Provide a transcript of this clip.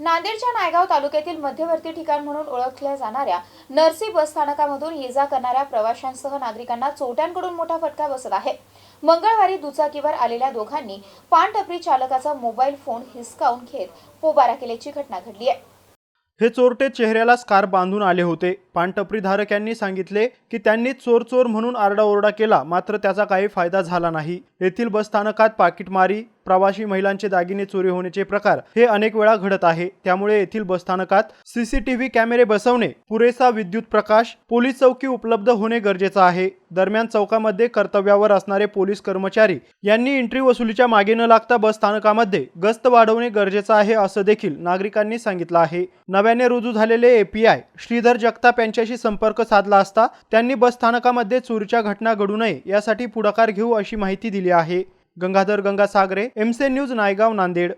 नांदेडच्या नायगाव तालुक्यातील मध्यवर्ती ठिकाण म्हणून ओळखल्या जाणाऱ्या नरसी बस स्थानकामधून ये जा करणाऱ्या प्रवाशांसह नागरिकांना चोट्यांकडून मोठा फटका बसत आहे. मंगळवारी दुचाकीवर आलेल्या दोघांनी पानटपरी चालकाचा मोबाईल फोन हिसकावून घेत पोबारा केल्याची घटना घडली आहे. हे चोरटे चेहऱ्याला स्कार्फ बांधून आले होते. पानटपरी धारकांनी सांगितले की त्यांनी चोर चोर म्हणून आरडाओरडा केला मात्र त्याचा काही फायदा झाला नाही. येथील बसस्थानकात पाकिटमारी प्रवासी महिलांचे दागिने चोरी होण्याचे प्रकार हे अनेक वेळा घडत आहे. त्यामुळे येथील बसस्थानकात सीसीटीव्ही कॅमेरे बसवणे पुरेसा विद्युत प्रकाश पोलीस चौकी उपलब्ध होणे गरजेचं आहे. दरम्यान चौकामध्ये कर्तव्यावर असणारे पोलीस कर्मचारी यांनी एंट्री वसुलीच्या मागे न लागता बसस्थानकामध्ये गस्त वाढवणे गरजेचं आहे असं देखील नागरिकांनी सांगितलं आहे. नव्याने रुजू झालेले एपीआय श्रीधर जगताप यांच्याशी संपर्क साधला असता त्यांनी बसस्थानकामध्ये चोरीच्या घटना घडू नये यासाठी पुढाकार घेऊ अशी माहिती दिली आहे. गंगाधर गंगासागरे एमसे न्यूज नायगाव नांदेड.